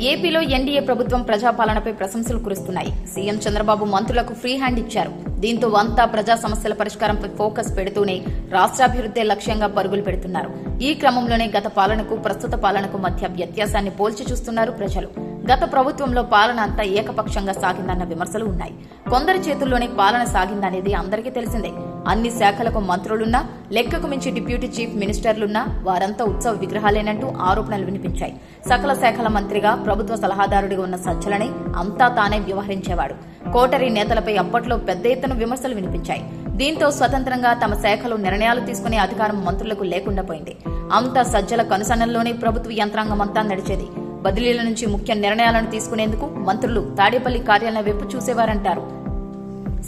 ఏపీలో ఎన్డీఏ ప్రభుత్వం ప్రజాపాలనపై ప్రశంసలు కురుస్తున్నాయి. సీఎం చంద్రబాబు మంత్రులకు ఫ్రీ హ్యాండ్ ఇచ్చారు. దీంతో అంతా ప్రజా సమస్యల పరిష్కారంపై ఫోకస్ పెడుతూనే రాష్ట్రాభివృద్ధే లక్ష్యంగా పరుగులు పెడుతున్నారు. ఈ క్రమంలోనే గత పాలనకు ప్రస్తుత పాలనకు మధ్య వ్యత్యాసాన్ని పోల్చి చూస్తున్నారు ప్రజలు. గత ప్రభుత్వంలో పాలన అంతా ఏకపక్షంగా సాగిందన్న విమర్శలు ఉన్నాయి. కొందరి చేతుల్లోనే పాలన సాగిందనేది అందరికీ తెలిసిందే. అన్ని శాఖలకు మంత్రులున్నా లెక్కకు మించి డిప్యూటీ చీఫ్ మినిస్టర్లున్నా వారంతా ఉత్సవ విగ్రహాలేనంటూ ఆరోపణలు వినిపించాయి. సకల శాఖల మంత్రిగా ప్రభుత్వ సలహాదారుడిగా ఉన్న సజ్జలనే అంతా తానే వ్యవహరించేవాడు. కోటరీ నేతలపై అప్పట్లో పెద్ద ఎత్తున విమర్శలు వినిపించాయి. దీంతో స్వతంత్రంగా తమ శాఖలో నిర్ణయాలు తీసుకునే అధికారం మంత్రులకు లేకుండా పోయింది. అంతా సజ్జల కనుసనల్లోనే ప్రభుత్వ యంత్రాంగం అంతా నడిచేది. బదిలీల నుంచి ముఖ్య నిర్ణయాలను తీసుకునేందుకు మంత్రులు తాడేపల్లి కార్యాలయం వైపు చూసేవారంటారు.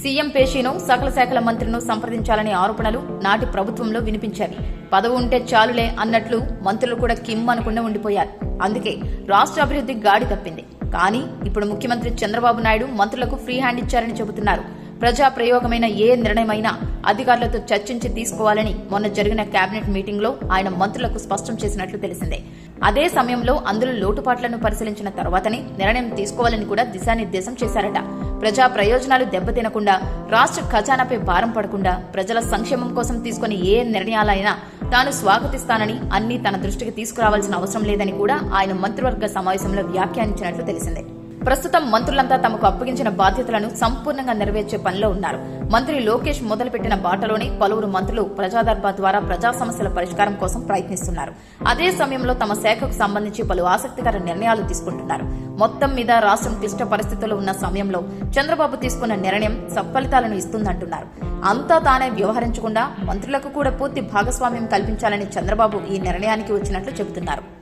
సీఎం పేషీను సకల శాఖల మంత్రిను సంప్రదించాలనే ఆరోపణలు నాటి ప్రభుత్వంలో వినిపించాయి. పదవి ఉంటే చాలులే అన్నట్లు మంత్రులు కూడా కిమ్ అనుకుండా ఉండిపోయారు. అందుకే రాష్ట్ర అభివృద్ధి గాడి తప్పింది. కానీ ఇప్పుడు ముఖ్యమంత్రి చంద్రబాబు నాయుడు మంత్రులకు ఫ్రీ హ్యాండ్ ఇచ్చారని చెబుతున్నారు. ప్రజా ప్రయోగమైన ఏ నిర్ణయమైనా అధికారులతో చర్చించి తీసుకోవాలని మొన్న జరిగిన కేబినెట్ మీటింగ్లో ఆయన మంత్రులకు స్పష్టం చేసినట్లు తెలిసిందే. అదే సమయంలో అందులో లోటుపాట్లను పరిశీలించిన తర్వాతనే నిర్ణయం తీసుకోవాలని కూడా దిశానిర్దేశం చేశారట. ప్రజా ప్రయోజనాలు దెబ్బతినకుండా రాష్ట్ర ఖజానాపై భారం పడకుండా ప్రజల సంక్షేమం కోసం తీసుకుని ఏ నిర్ణయాలైనా తాను స్వాగతిస్తానని అన్ని తన దృష్టికి తీసుకురావాల్సిన అవసరం లేదని కూడా ఆయన మంత్రివర్గ సమావేశంలో వ్యాఖ్యానించినట్లు తెలిసిందే. ప్రస్తుతం మంత్రులంతా తమకు అప్పగించిన బాధ్యతలను సంపూర్ణంగా నెరవేర్చే పనిలో ఉన్నారు. మంత్రి లోకేష్ మొదలుపెట్టిన బాటలోనే పలువురు మంత్రులు ప్రజాదర్బార్ ద్వారా ప్రజా సమస్యల పరిష్కారం కోసం ప్రయత్నిస్తున్నారు. అదే సమయంలో తమ శాఖకు సంబంధించి పలు ఆసక్తికర నిర్ణయాలు తీసుకుంటున్నారు. మొత్తం మీద రాష్ట్రం క్లిష్ట పరిస్థితుల్లో ఉన్న సమయంలో చంద్రబాబు తీసుకున్న నిర్ణయం సత్ఫలితాలను ఇస్తుందంటున్నారు. అంతా తానే వ్యవహరించకుండా మంత్రులకు కూడా పూర్తి భాగస్వామ్యం కల్పించాలని చంద్రబాబు ఈ నిర్ణయానికి వచ్చినట్లు చెబుతున్నారు.